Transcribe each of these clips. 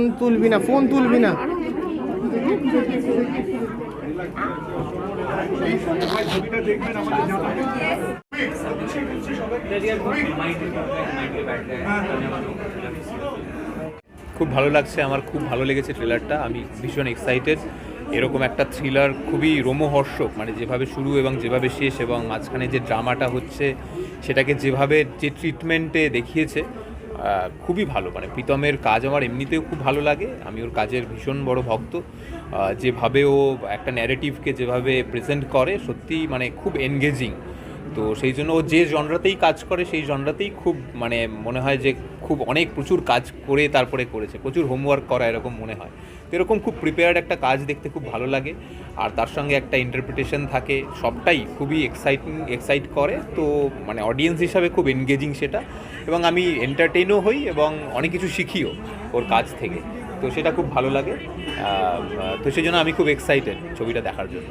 Phone তুলবি না, phone তুলবি না। খুব ভালো লাগছে, আমার খুব ভালো লেগেছে ট্রেলারটা আমি ভীষণ এক্সাইটেড এরকম একটা থ্রিলার খুবই রোমহর্ষক মানে যেভাবে শুরু এবং যেভাবে শেষ এবং মাঝখানে যে ড্রামাটা হচ্ছে, সেটাকে যেভাবে যে ট্রিটমেন্টে দেখিয়েছে খুবই ভালো। মানে প্রীতমের কাজ আমার এমনিতেও খুব ভালো লাগে। আমি ওর কাজের ভীষণ বড় ভক্ত। যেভাবে ও একটা ন্যারেটিভকে যেভাবে প্রেজেন্ট করে সত্যি মানে খুব এনগেজিং তো সেই জন্য ও যে জনরাতেই কাজ করে, সেই জনরাতেই খুব মানে মনে হয় যে খুব অনেক প্রচুর কাজ করে তারপরে করেছে। প্রচুর হোমওয়ার্ক করা এরকম মনে হয়। তো এরকম খুব প্রিপেয়ার্ড একটা কাজ দেখতে খুব ভালো লাগে। আর তার সঙ্গে একটা ইন্টারপ্রিটেশন থাকে, সবটাই খুবই এক্সাইটিং এক্সাইট করে। তো মানে অডিয়েন্স হিসাবে খুব এনগেজিং সেটা। এবং আমি এন্টারটেইনও হই এবং অনেক কিছু শিখিও ওর কাজ থেকে। তো সেটা খুব ভালো লাগে। তো সেই জন্য আমি খুব এক্সাইটেড ছবিটা দেখার জন্য।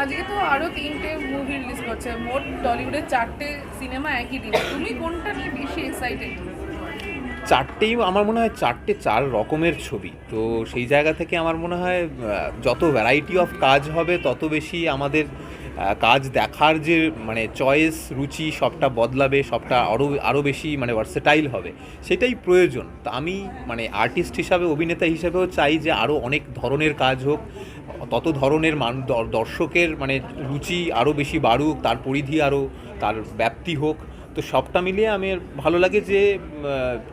আজকে তো আরও তিনটে মুভি রিলিজ করছে। মোট টলিউডের চারটে সিনেমা একই দিনে। তুমি কোনটা নিয়ে বেশি এক্সাইটেড চারটেই আমার মনে হয় চারটে চার রকমের ছবি। তো সেই জায়গা থেকে আমার মনে হয় যত ভ্যারাইটি অফ কাজ হবে, তত বেশি আমাদের কাজ দেখার যে মানে চয়েস রুচি, সবটা বদলাবে, সবটা আরও আরও বেশি মানে ভার্সেটাইল হবে, সেটাই প্রয়োজন। তা আমি মানে আর্টিস্ট হিসাবে, অভিনেতা হিসাবেও চাই যে আরও অনেক ধরনের কাজ হোক তত ধরনের মান দর্শকের মানে রুচি আরও বেশি বাড়ুক, তার পরিধি আরও তার ব্যাপ্তি হোক, তো সবটা মিলিয়ে আমি ভালো লাগে যে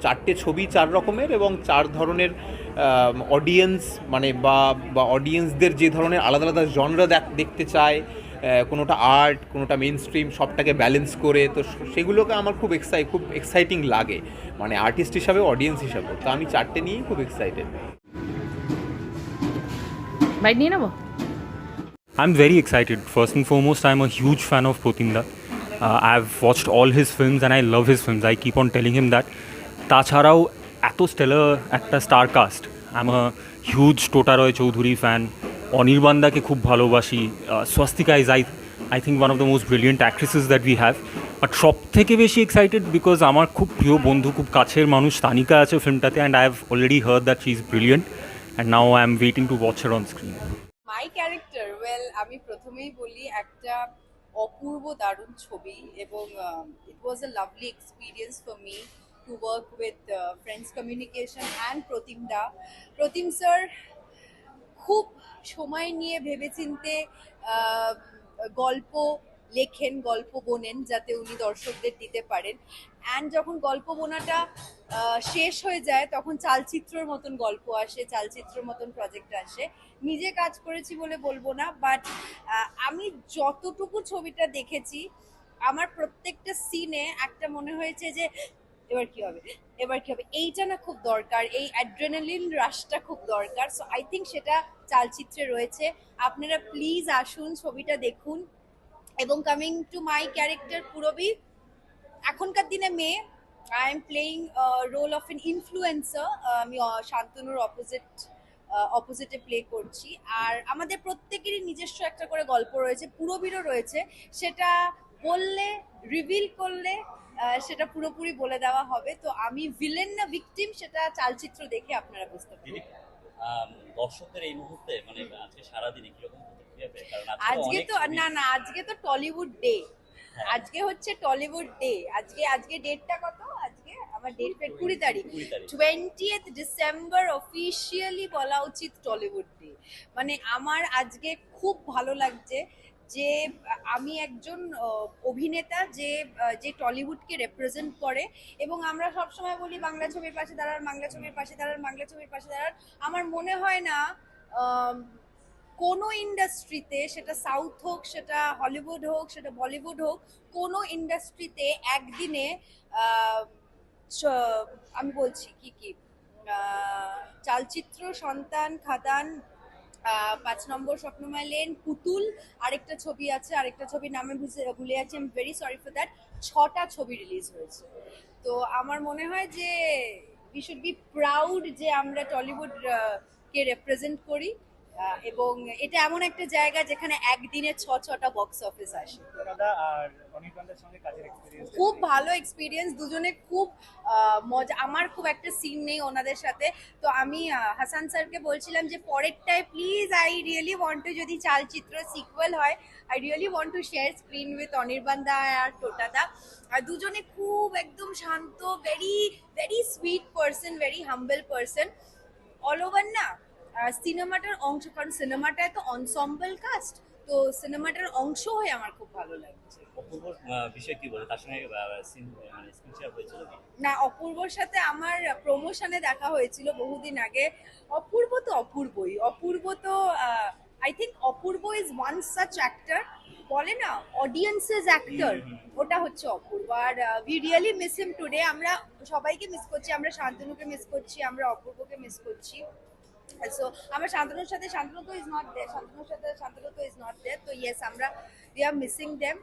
চারটে ছবি চার রকমের এবং চার ধরনের অডিয়েন্স মানে বা বা অডিয়েন্সদের যে ধরনের আলাদা আলাদা জনরা দেখতে চায় কোনোটা আর্ট কোনোটা মেন স্ট্রিম সবটাকে ব্যালেন্স করে, তো সেগুলোকে আমার খুব এক্সাই খুব এক্সাইটিং লাগে মানে আর্টিস্ট হিসাবে অডিয়েন্স হিসাবে, তো আমি চারটে নিয়েই খুব এক্সাইটেড বাইক নিয়ে নেব? I'm very excited. First and foremost, I'm a huge fan of Potinda. Uh, I've watched all his films and I love his films I keep on telling him that. তাছাড়াও এত stellar একটা star cast I am a huge Tota Roy Chowdhury fan অনির্বাণদাকে খুব ভালোবাসি। Swastika is I I think one of the most brilliant actresses that we have but সব থেকে বেশি excited because আমার খুব প্রিয় বন্ধু খুব কাছের মানুষ তানিকা আছে ফিল্মটাতে and I have already heard that she is brilliant and now I am waiting to watch her on screen my character well আমি প্রথমেই বলি একটা অপূর্ব দারুণ ছবি এবং ইট ওয়াজ আ লাভলি এক্সপিরিয়েন্স ফর মি টু ওয়ার্ক with Friends Communication and Pratim da. Pratim sir খুব সময় নিয়ে ভেবেচিন্তে গল্প লেখেন, গল্প বোনেন যাতে উনি দর্শকদের দিতে পারেন। অ্যান্ড যখন গল্প বোনাটা শেষ হয়ে যায়, তখন চালচিত্রর মতন গল্প আসে, চালচিত্রর মতন প্রজেক্ট আসে। নিজে কাজ করেছি বলে বলব না বাট আমি যতটুকু ছবিটা দেখেছি, আমার প্রত্যেকটা সিনে একটা মনে হয়েছে যে, এবার কি হবে? এবার কি হবে? এইটা না খুব দরকার, এই অ্যাড্রেনালিন রাশটা খুব দরকার। সো আই থিঙ্ক সেটা চালচিত্রে রয়েছে। আপনারা প্লিজ আসুন, ছবিটা দেখুন। এবং coming to my character Purbi এখনকার দিনে মেয়ে I am playing role of an influencer আমি শান্তনুর অপোজিট অপোজিটে প্লে করছি। আর আমাদের প্রত্যেকেরই নিজস্ব একটা করে গল্প রয়েছে, পুরোবিরও রয়েছে। সেটা বললে রিভিল করলে সেটা পুরোপুরি বলে দেওয়া হবে। তো আমি ভিলেন না ভিকটিম সেটা চালচিত্র দেখে আপনারা বুঝতে পারবেন। দর্শকদের এই মুহূর্তে মানে আজকে সারাদিনে কীরকম আজকে তো না না আজকে তো টলিউড ডে হ্যাঁ। আজকে হচ্ছে টলিউড ডে আজকে আজকে ডেটটা কত? আজকে আমার ডেট পেট কুড়ি তারিখ। 20 তারিখ। টোয়েন্টিয়েথ ডিসেম্বর অফিসিয়ালি বলা উচিত টলিউড ডে মানে আমার আজকে খুব ভালো লাগছে যে আমি একজন অভিনেতা যে যে টলিউডকে রেপ্রেজেন্ট করে এবং আমরা সবসময় বলি বাংলা ছবির পাশে দাঁড়ান বাংলা ছবির পাশে দাঁড়ান বাংলা ছবির পাশে দাঁড়ান। আমার মনে হয় না কোনো ইন্ডাস্ট্রিতে সেটা সাউথ হোক, সেটা হলিউড হোক, সেটা বলিউড হোক, কোনো ইন্ডাস্ট্রিতে একদিনে আমি বলছি কি কি চালচিত্র, সন্তান, খাদান পাঁচ নম্বর স্বপ্নময় লেন, পুতুল, আরেকটা ছবি আছে, আরেকটা ছবির নামে ভুলে যাচ্ছি আমি ভেরি সরি ফর দ্যাট ছটা ছবি রিলিজ হয়েছে। তো আমার মনে হয় যে উই শুড বি প্রাউড যে আমরা টলিউড কে রেপ্রেজেন্ট করি। এবং এটা এমন একটা জায়গা যেখানে একদিনে ছ ছটা বক্স অফিস আসে। খুব ভালো এক্সপিরিয়েন্স দুজনে খুব মজা আমার খুব একটা সিন নেই ওনাদের সাথে। তো আমি হাসান স্যারকে বলছিলাম যে পরেরটায় please I really want to যদি চালচিত্র সিকুয়েল হয় I really want to share screen with Anirban da আর টোটা দা। আর দুজনে খুব একদম শান্ত very very sweet person very humble person all over না সিনেমাটার অংশ কারণ সিনেমাটা তো অনসম্বল কাস্ট তো সিনেমাটার অংশ হয়ে আমার খুব ভালো লাগছে। অপূর্ব বিষয় কি বলে? তার সঙ্গে মানে স্ক্রিন শেয়ার হয়েছিল না অপূর্বর সাথে আমার প্রমোশনে দেখা হয়েছিল বহুদিন আগে। অপূর্ব তো অপূর্বই। অপূর্ব তো I think Apurba is one such actor বলে না অডিয়েন্সেস অ্যাক্টর ওটা হচ্ছে অপূর্ব। আর we really miss him today আমরা সবাইকে মিস করছি আমরা শান্তনুকে মিস করছি আমরা অপূর্বকে মিস করছি। সো আমরা শান্তনুর সাথে শান্তনু তো ইজ নট দেয়ার শান্তনুর সাথে শান্তনু তো ইজ নট দেয়ার তো ইয়েস আমরা we are missing them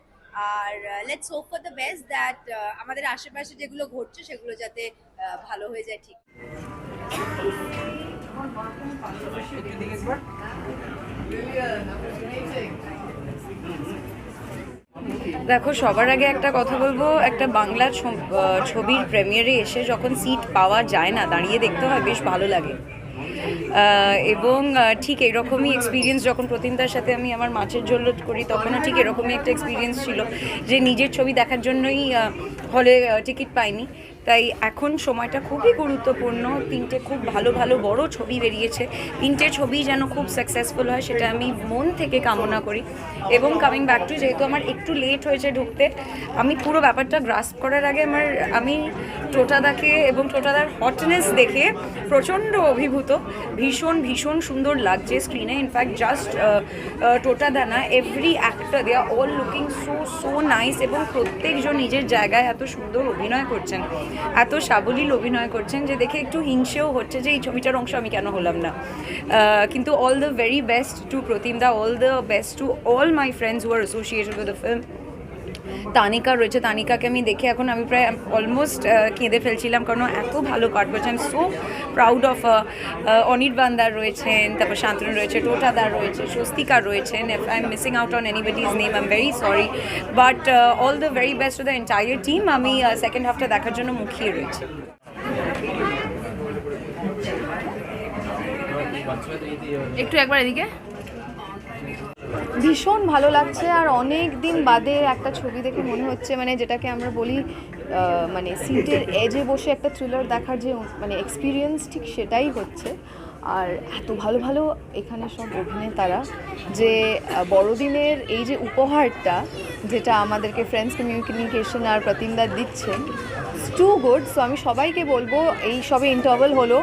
R let's hope for the best that আমাদের আশেপাশে যেগুলো ঘটছে, সেগুলো যাতে ভালো হয়ে যায় ঠিক। দেখো, সবার আগে একটা কথা বলব, একটা বাংলা ছবির প্রিমিয়ারে এসে যখন সিট পাওয়া যায় না, দাঁড়িয়ে দেখতে হয়, বেশ ভালো লাগে। এবং ঠিক এরকমই এক্সপিরিয়েন্স যখন প্রতিমদার সাথে আমি আমার মাছের ঝোল করি, তখনও ঠিক এরকমই একটা এক্সপিরিয়েন্স ছিল যে নিজের ছবি দেখার জন্যই হলে টিকিট পাইনি। তাই এখন সময়টা খুবই গুরুত্বপূর্ণ। তিনটে খুব ভালো ভালো, বড় ছবি বেরিয়েছে। তিনটে ছবি যেন খুব সাকসেসফুল হয়, সেটা আমি মন থেকে কামনা করি। এবং কামিং ব্যাক টু যেহেতু আমার একটু লেট হয়েছে ঢুকতে, আমি পুরো ব্যাপারটা গ্রাস্প করার আগে আমার, আমি টোটাদাকে এবং টোটাদার হটনেস দেখে প্রচণ্ড অভিভূত। ভীষণ ভীষণ সুন্দর লাগছে স্ক্রিনে ইনফ্যাক্ট জাস্ট টোটাদা না every actor they are all looking so so nice এবং প্রত্যেকজন নিজের জায়গায় এত সুন্দর অভিনয় করছেন। এত সাবলীল অভিনয় করছেন যে দেখে একটু হিংসেও হচ্ছে যে এই ছবিটার অংশ আমি কেন হলাম না। কিন্তু all the very best to Pratim da all the best to all my friends who are associated with the film Tanika রয়েছে। তানিকাকে আমি দেখে এখন আমি প্রায় অলমোস্ট কেঁদে ফেলছিলাম কারণ এত ভালো পাঠ করছে। I am so proud of অনির্বাণদার রয়েছেন, তারপর শান্তনু রয়েছে টোটাদার রয়েছে, স্বস্তিকা রয়েছেন। If I am missing out on anybody's name I am very sorry but all the very best to the entire team আমি সেকেন্ড হাফটা দেখার জন্য মুখিয়ে রয়েছি। একটু একবার এদিকে। ভীষণ ভালো লাগছে আর অনেক দিন বাদে একটা ছবি দেখে মনে হচ্ছে মানে যেটাকে আমরা বলি মানে সিটের এজে বসে একটা থ্রিলার দেখার যে মানে এক্সপিরিয়েন্স ঠিক সেটাই হচ্ছে। আর এত ভালো ভালো এখানে সব অভিনেতারা যে বড়দিনের এই যে উপহারটা, যেটা আমাদেরকে ফ্রেন্ডস কমিউনিকেশন আর প্রতিমদা দিচ্ছেন টু গুড সো আমি সবাইকে বলব, এই সবে ইন্টারভাল হলো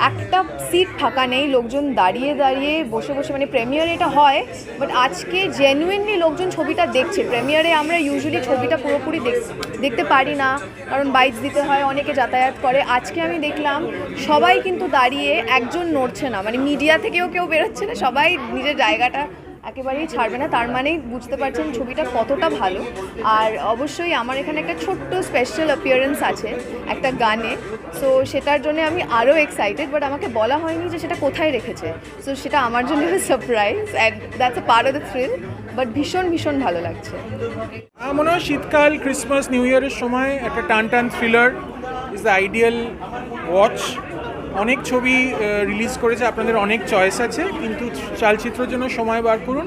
একটা সিট ফাঁকা নেই, লোকজন দাঁড়িয়ে দাঁড়িয়ে বসে বসে মানে প্রেমিয়ারে এটা হয় বাট আজকে জেনুইনলি লোকজন ছবিটা দেখছে। প্রেমিয়ারে আমরা ইউজুয়ালি ছবিটা পুরোপুরি দেখ- দেখতে পারি না, কারণ বাইক দিতে হয়, অনেকে যাতায়াত করে। আজকে আমি দেখলাম, সবাই কিন্তু দাঁড়িয়ে একজন নড়ছে না মানে মিডিয়া থেকেও কেউ বেরোচ্ছে না, সবাই নিজের জায়গাটা একেবারেই ছাড়বে না, তার মানেই বুঝতে পারছেন ছবিটা কতটা ভালো। আর অবশ্যই আমার এখানে একটা ছোট্ট স্পেশাল অ্যাপিয়ারেন্স আছে একটা গানে। সো সেটার জন্য আমি আরও এক্সাইটেড বাট আমাকে বলা হয়নি যে সেটা কোথায় রেখেছে। সো সেটা আমার জন্য surprise and that's a part of the thrill but ভীষণ ভীষণ ভালো লাগছে। আমার মনে হয় শীতকাল ক্রিসমাস নিউ ইয়ারের সময় একটা টান টান thriller is the ideal watch অনেক ছবি রিলিজ করেছে আপনাদের অনেক চয়েস আছে কিন্তু চালচিত্রের জন্য সময় বার করুন।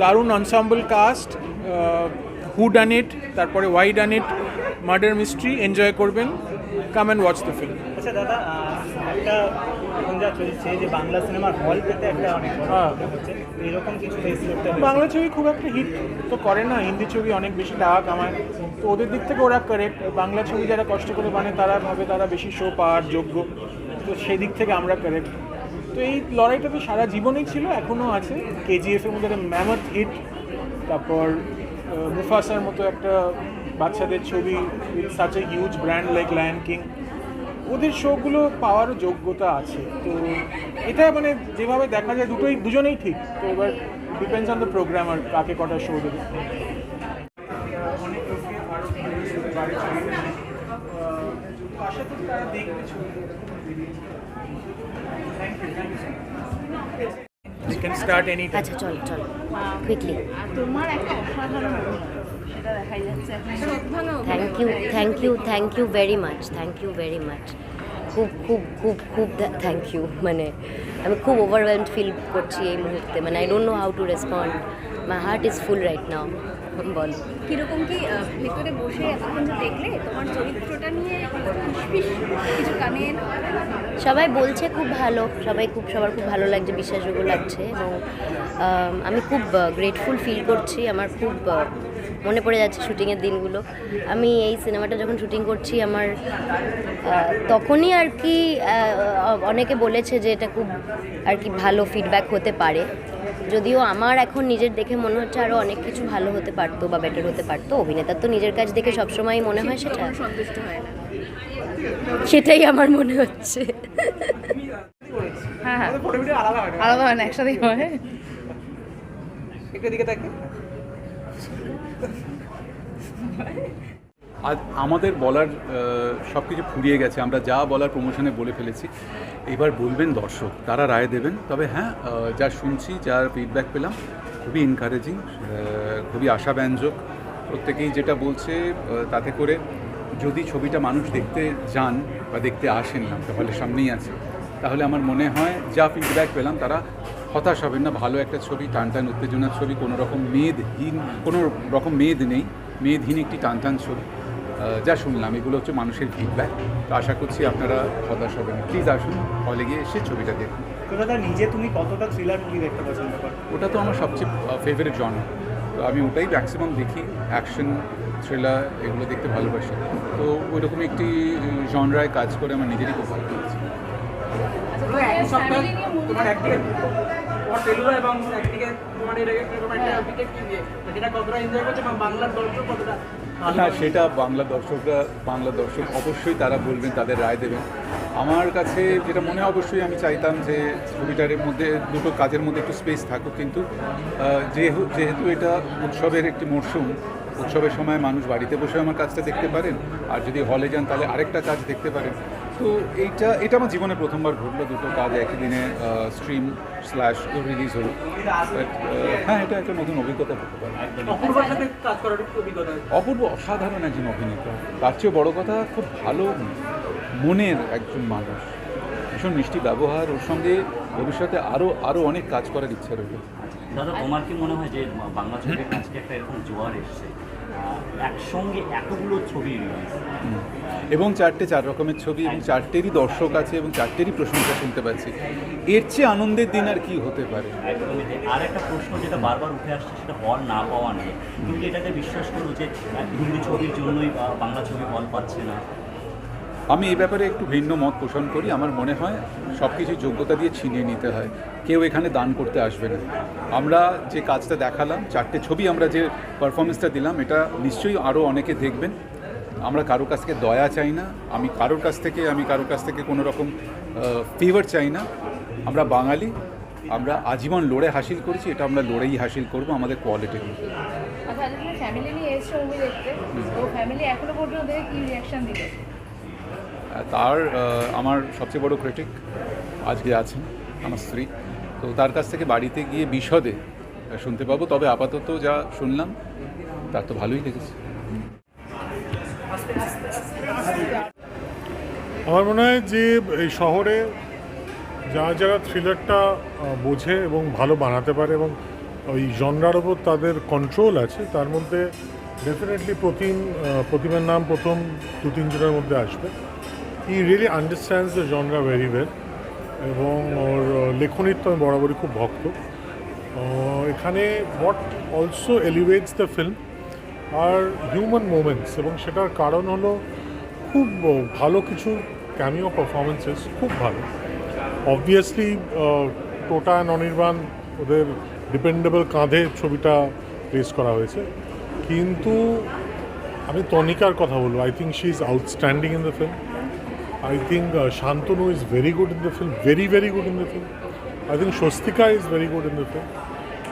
দারুণ ensemble caste who done it তারপরে why done it murder mystery enjoy করবেন। Come and watch the film আচ্ছা দাদা একটা এখন যা চলছে যে বাংলা সিনেমার হল পেতে একটা অনেক হ্যাঁ। এরকম কিছু? বাংলা ছবি খুব একটা হিট তো করে না হিন্দি ছবি অনেক বেশি টাকা কামায় তো ওদের দিক থেকে ওরা কারেক্ট বাংলা ছবি যারা কষ্ট করে বানে তারা ভাবে তারা বেশি শো পাওয়ার যোগ্য। তো সেই দিক থেকে আমরা কারেক্ট তো এই লড়াইটা তো সারা জীবনেই ছিল, এখনও আছে। কেজিএফ এর মধ্যে একটা ম্যামথ হিট তারপর মুফাসার মতো একটা বাচ্চাদের ছবি with such a huge brand like Lion King ওদের শোগুলো পাওয়ারও যোগ্যতা আছে। তো এটা মানে যেভাবে দেখা যায়, দুটোই দুজনেই ঠিক। তো এবার ডিপেন্ডস অন দ্য প্রোগ্রাম আর কাকে কটা শো দেবে। আশা করি তারা দেখবে ছবিটা। You can start any time. আচ্ছা চলো চলো কুইকলি তোমার একটা অসাধারণ thank you thank you thank you very much thank you very much খুব খুব খুব খুব থ্যাংক ইউ মানে আমি খুব ওভারওয়েলড ফিল করছি এই মুহূর্তে। মানে I don't know how to respond my heart is full right now বলো। কীরকম কি ভেতরে বসে এতক্ষণ দেখলে তোমার চরিত্রটা নিয়ে সবাই বলছে খুব ভালো, সবাই খুব, সবার খুব ভালো লাগছে, বিশ্বাসযোগ্য লাগছে এবং আমি খুব গ্রেটফুল ফিল করছি, আমার খুব মনে পড়ে যাচ্ছে শুটিংয়ের দিনগুলো। আমি এই সিনেমাটা যখন শুটিং করছি, আমার তখনই আর কি অনেকে বলেছে যে এটা খুব আর কি ভালো ফিডব্যাক হতে পারে। যদিও আমার এখন নিজের দেখে মনে হচ্ছে আরও অনেক কিছু ভালো হতে পারতো বা বেটার হতে পারতো। অভিনেতার তো নিজের কাজ দেখে সবসময় মনে হয় সেটা। সেটাই আমার মনে হচ্ছে। হ্যাঁ হ্যাঁ। আলাদা হয় না একসাথেই হয় আজ আমাদের বলার সব কিছু ফুরিয়ে গেছে। আমরা যা বলার প্রমোশনে বলে ফেলেছি। এবার বলবেন দর্শক তারা রায় দেবেন। তবে হ্যাঁ যা শুনছি যার ফিডব্যাক পেলাম খুবই এনকারেজিং খুবই আশাব্যঞ্জক। প্রত্যেকেই যেটা বলছে তাতে করে যদি ছবিটা মানুষ দেখতে যান বা দেখতে আসেন না হলের সামনেই আছে। তাহলে আমার মনে হয় যা ফিডব্যাক পেলাম তারা হতাশ হবেন না ভালো একটা ছবি টান টান উত্তেজনার ছবি কোনো রকম মেদহীন কোনো রকম মেদ নেই মেদহীন একটি টান টান ছবি যা শুনলাম এগুলো হচ্ছে মানুষের ফিডব্যাক তো আশা করছি আপনারা হতাশ হবেন প্লিজ আসুন হলে গিয়ে এসে ছবিটা দেখুন। দাদা নিজে তুমি কতটা থ্রিলার মুভি দেখতে পছন্দ করো? ওটা তো আমার সবচেয়ে ফেভারিট জন তো আমি ওটাই ম্যাক্সিমাম দেখি অ্যাকশন থ্রিলার এগুলো দেখতে ভালোবাসি। তো ওইরকম একটি জনরায় কাজ করে আমার নিজেরই খুব ভালো লাগছে। তোমার একদিকে তোমার তেলুগু এবং একদিকে তোমার এরকম একটা উইকেট দিয়ে যেটা কতটা এনজয় করছে এবং বাংলার দর্শক কতটা না সেটা বাংলা দর্শকরা বাংলা দর্শক অবশ্যই তারা বলবেন তাদের রায় দেবেন। আমার কাছে যেটা মনে হয় অবশ্যই আমি চাইতাম যে ছবিটার মধ্যে দুটো কাজের মধ্যে একটু স্পেস থাকুক কিন্তু যেহেতু যেহেতু এটা উৎসবের একটি মরশুম উৎসবের সময় মানুষ বাড়িতে বসে আমার কাজটা দেখতে পারেন আর যদি হলে যান তাহলে আরেকটা কাজ দেখতে পারেন। তো এইটা এটা আমার জীবনে প্রথমবার ঘটলো দুটো কাজ একই দিনে স্ট্রিম স্ল্যাশ রিলিজ হলো। হ্যাঁ এটা একটা নতুন অভিজ্ঞতা হতে পারে অপূর্ব অসাধারণ একজন অভিনেতা। তার চেয়ে বড় কথা খুব ভালো মনের একজন মানুষ। ভীষণ মিষ্টি ব্যবহার ওর সঙ্গে ভবিষ্যতে আরও আরও অনেক কাজ করার ইচ্ছা রয়েছে দাদা তোমার কি মনে হয় যে বাংলা ছবির আজকে একটা এরকম জোয়ার এসছে? একসঙ্গে এতগুলো ছবি এবং চারটে চার রকমের ছবি এবং চারটেরই দর্শক আছে এবং চারটেরই প্রশংসা শুনতে পাচ্ছি। এর চেয়ে আনন্দের দিন আর কি হতে পারে? আর একটা প্রশ্ন যেটা বারবার উঠে আসছে সেটা হল না পাওয়া নিয়ে। তুমি এটাকে বিশ্বাস করো যে হিন্দি ছবির জন্যই বা বাংলা ছবি হল পাচ্ছে না? আমি এই ব্যাপারে একটু ভিন্ন মত পোষণ করি। আমার মনে হয় সব কিছু যোগ্যতা দিয়ে ছিনিয়ে নিতে হয়। কেউ এখানে দান করতে আসবে না। আমরা যে কাজটা দেখালাম, চারটে ছবি আমরা যে পারফরমেন্সটা দিলাম, এটা নিশ্চয়ই আরও অনেকে দেখবেন। আমরা কারোর কাছ থেকে দয়া চাই না। আমি কারোর কাছ থেকে, আমি কারোর কাছ থেকে কোনো রকম ফেভার চাই না। আমরা বাঙালি, আমরা আজীবন লড়ে হাসিল করেছি, এটা আমরা লড়েই হাসিল করব আমাদের কোয়ালিটি আচ্ছা তুমি ফ্যামিলি এখনও পর্যন্ত তার আমার সবচেয়ে বড় ক্রিটিক আজকে আছেন আমার স্ত্রী। তো তার কাছ থেকে বাড়িতে গিয়ে বিশদে শুনতে পাবো। তবে আপাতত যা শুনলাম, তার তো ভালোই লেগেছে। আমার মনে হয় যে এই শহরে যারা যারা থ্রিলারটা বোঝে এবং ভালো বানাতে পারে এবং ওই জনরার ওপর তাদের কন্ট্রোল আছে, তার মধ্যে ডেফিনেটলি প্রতিম প্রতিমার নাম প্রথম দু তিনজনের মধ্যে আসবে। He really understands the genre very well এবং ওর লেখনীর তো আমি বরাবরই খুব ভক্ত। এখানে what also elevates the film are human moments এবং সেটার কারণ হলো খুব ভালো কিছু ক্যামিও পারফরমেন্সেস খুব ভালো। অবভিয়াসলি টোটা অনির্বাণ ওদের ডিপেন্ডেবল কাঁধে ছবিটা প্লেস করা হয়েছে। কিন্তু আমি তনিকার কথা বলব। I think she is outstanding in the film I think Shantanu is very good in the film very very good in the film I think Swastika is very good in the film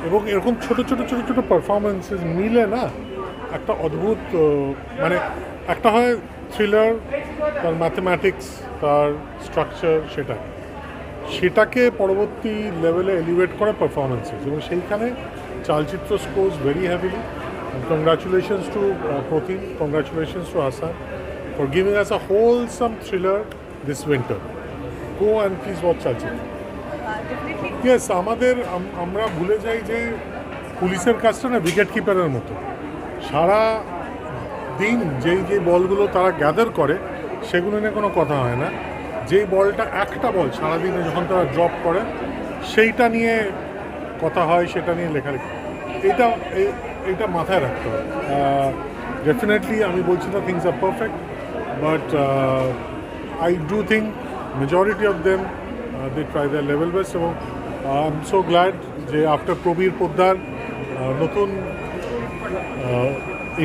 এবং এরকম ছোট ছোট ছোট ছোট performances মিলে না একটা অদ্ভুত মানে একটা হয় থ্রিলার তার ম্যাথমেটিক্স তার স্ট্রাকচার সেটা। সেটাকে পরবর্তী লেভেলে এলিভেট করে পারফরমেন্সেস এবং সেইখানে Chalchitra scores very heavily congratulations to Pratim. Congratulations to Asan for giving us a wholesome thriller this winter go and please watch Chalchitra yes আমাদের আম- আমরা ভুলে যাই যে পুলিশের কাজটা না উইকেট কিপারের মতো। সারা দিন যেই যে বলগুলো তারা গ্যাদার করে সেগুলো নিয়ে কোনো কথা হয় না। যেই বলটা একটা বল সারাদিনে যখন তারা ড্রপ করে সেইটা নিয়ে কথা হয় সেটা নিয়ে লেখালেখি। এটা এইটা মাথায় রাখতে হবে। ডেফিনেটলি আমি বলছি না things are perfect but I do think majority of them they try the level best এবং আই এম সো গ্ল্যাড যে আফটার প্রবীর পোদ্দার নতুন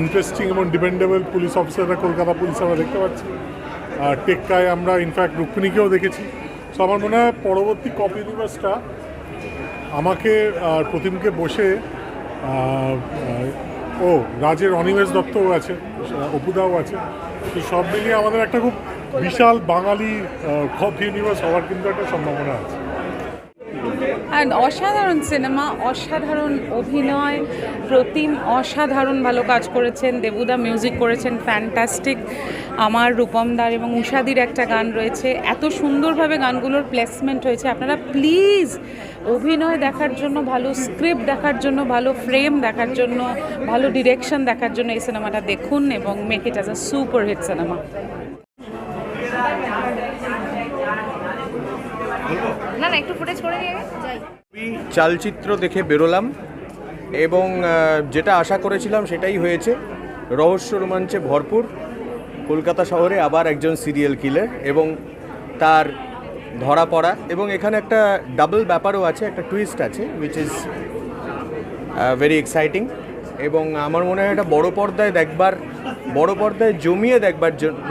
ইন্টারেস্টিং এবং ডিপেন্ডেবল পুলিশ অফিসাররা কলকাতা পুলিশ আমরা দেখতে পাচ্ছি। আর টেক্কায় আমরা ইনফ্যাক্ট রুক্মিণীকেও দেখেছি। সো আমার মনে হয় পরবর্তী কপ ইউনিভার্সটা আমাকে আর প্রতিমকে বসে আহ, ও রাজের অনিমেষ দত্তও আছে, অপুদাও আছে। তো সব মিলিয়ে আমাদের একটা খুব বিশাল বাঙালি কপ ইউনিভার্স হওয়ার কিন্তু একটা সম্ভাবনা আছে। অ্যান্ড অসাধারণ সিনেমা, অসাধারণ অভিনয়, প্রতিম অসাধারণ ভালো কাজ করেছেন, দেবুদা মিউজিক করেছেন ফ্যান্টাস্টিক আমার রূপমদার এবং উষাদির একটা গান রয়েছে। এত সুন্দরভাবে গানগুলোর প্লেসমেন্ট হয়েছে। আপনারা প্লিজ অভিনয় দেখার জন্য, ভালো স্ক্রিপ্ট দেখার জন্য, ভালো ফ্রেম দেখার জন্য, ভালো ডিরেকশন দেখার জন্য এই সিনেমাটা দেখুন এবং make it as a super hit cinema Chalchitra দেখে বেরোলাম এবং যেটা আশা করেছিলাম সেটাই হয়েছে। রহস্য রোমাঞ্চে ভরপুর। কলকাতা শহরে আবার একজন সিরিয়াল কিলার এবং তার ধরা পড়া এবং এখানে একটা ডাবল ব্যাপারও আছে, একটা টুইস্ট আছে উইচ ইজ ভেরি এক্সাইটিং এবং আমার মনে হয় এটা বড় পর্দায় দেখবার, বড় পর্দায় জমিয়ে দেখবার জন্য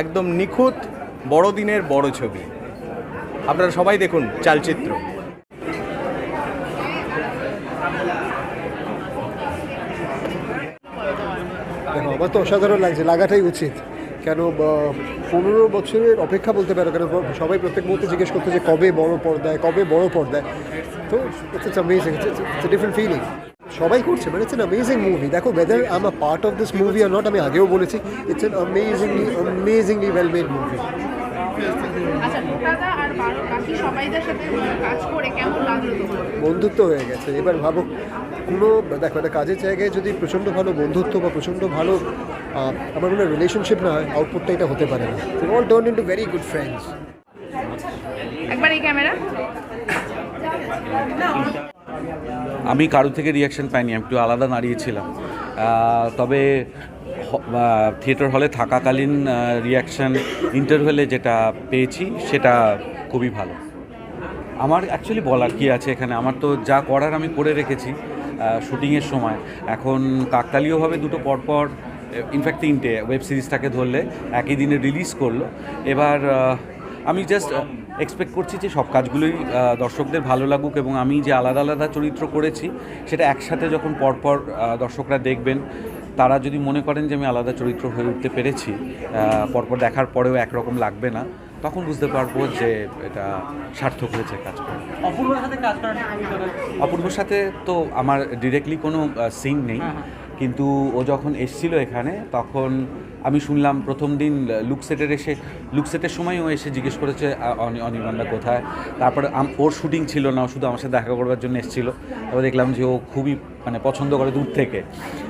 একদম নিখুঁত বড়দিনের বড় ছবি। আপনারা সবাই দেখুন চালচিত্র। আমার তো অসাধারণ লাগছে, লাগাটাই উচিত। কেন পনেরো বছরের অপেক্ষা বলতে পারো, কেন সবাই প্রত্যেক মুহূর্তে জিজ্ঞেস করতো যে কবে বড় পর্দায়, কবে বড় পর্দায়। তো ইটস অ্যামেজিং ডিফারেন্ট ফিলিং সবাই করছে মানে ইটস অ্যামেজিং মুভি দেখো whether I'm a part of this movie or not আমি আগেও বলেছি it's an amazingly amazingly well made movie আচ্ছা দাদা আর বাকি সবাইদের সাথে কাজ করে কেমন লাগল তোমার? বন্ধুত্ব হয়ে গেছে। এবার ভাবো কোনো দেখো একটা কাজের জায়গায় যদি প্রচণ্ড ভালো বন্ধুত্ব বা প্রচণ্ড ভালো আমার কোনো রিলেশনশিপ না হয় আউটপুটটা এটা হতে পারে না। All turn into very good friends একবার এই ক্যামেরা। আমি কারও থেকে রিয়াকশন পাইনি আমি একটু আলাদা দাঁড়িয়েছিলাম। তবে থিয়েটার হলে থাকাকালীন রিয়াকশন ইন্টারভেলে যেটা পেয়েছি, সেটা খুবই ভালো। আমার অ্যাকচুয়ালি বলার কি আছে এখানে? আমার তো যা করার আমি করে রেখেছি শুটিংয়ের সময়। এখন কাকতালীয়ভাবে দুটো পরপর ইনফ্যাক্ট তিনটে ওয়েব সিরিজটাকে ধরলে একই দিনে রিলিজ করল। এবার আমি জাস্ট এক্সপেক্ট করছি যে সব কাজগুলোই দর্শকদের ভালো লাগুক এবং আমি যে আলাদা আলাদা চরিত্র করেছি, সেটা একসাথে যখন পরপর দর্শকরা দেখবেন তারা যদি মনে করেন যে আমি আলাদা চরিত্র হয়ে উঠতে পেরেছি পরপর দেখার পরেও একরকম লাগবে না তখন বুঝতে পারব যে এটা সার্থক হয়েছে কাজ করে অপূর্বর সাথে কাজ অপূর্বর সাথে তো আমার ডিরেক্টলি কোনো সিন নেই কিন্তু ও যখন এসছিল এখানে তখন আমি শুনলাম প্রথম দিন লুকসেটের এসে লুকসেটের সময় ও এসে জিজ্ঞেস করেছে অনির্বাণদা কোথায়? তারপরে ওর শুটিং ছিল না শুধু আমার সাথে দেখা করবার জন্য এসেছিল। তারপর দেখলাম যে ও খুবই মানে পছন্দ করে দূর থেকে।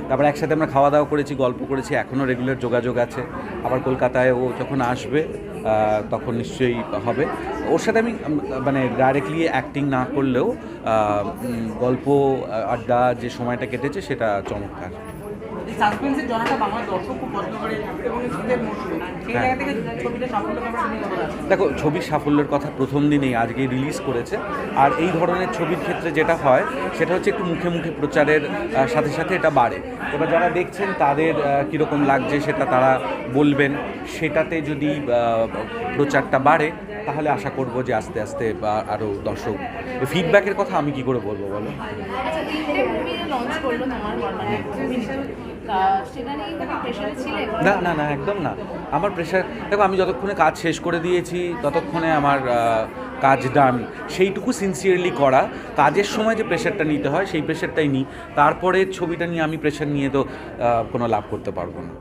তারপরে একসাথে আমরা খাওয়া দাওয়া করেছি, গল্প করেছি এখনও রেগুলার যোগাযোগ আছে। আবার কলকাতায় ও যখন আসবে তখন নিশ্চয়ই হবে। ওর সাথে আমি মানে ডাইরেক্টলি অ্যাক্টিং না করলেও গল্প আড্ডা যে সময়টা কেটেছে, সেটা চমৎকার। সাসপেন্সের জনাটা বাংলা দর্শক খুব পছন্দ করে এবং শীতের মৌসুমে সেই হ্যাঁ। জায়গা থেকে ছবিটা সাফল্য? দেখো ছবির সাফল্যের কথা প্রথম দিনেই আজকে রিলিজ করেছে আর এই ধরনের ছবির ক্ষেত্রে যেটা হয় সেটা হচ্ছে একটু মুখে মুখে প্রচারের সাথে সাথে এটা বাড়ে এবার যারা দেখছেন তাদের কীরকম লাগছে সেটা তারা বলবেন সেটাতে যদি প্রচারটা বাড়ে তাহলে আশা করব যে আস্তে আস্তে বা আরও দর্শক ফিডব্যাকের কথা আমি কি করে বলব বলো? আচ্ছা না না না একদম না। আমার প্রেশার দেখো আমি যতক্ষণে কাজ শেষ করে দিয়েছি ততক্ষণে আমার কাজ ডান সেইটুকু সিনসিয়ারলি করা। কাজের সময় যে প্রেশারটা নিতে হয় সেই প্রেশারটাই নিই তারপরে ছবিটা নিয়ে আমি প্রেশার নিয়ে তো কোনো লাভ করতে পারব না।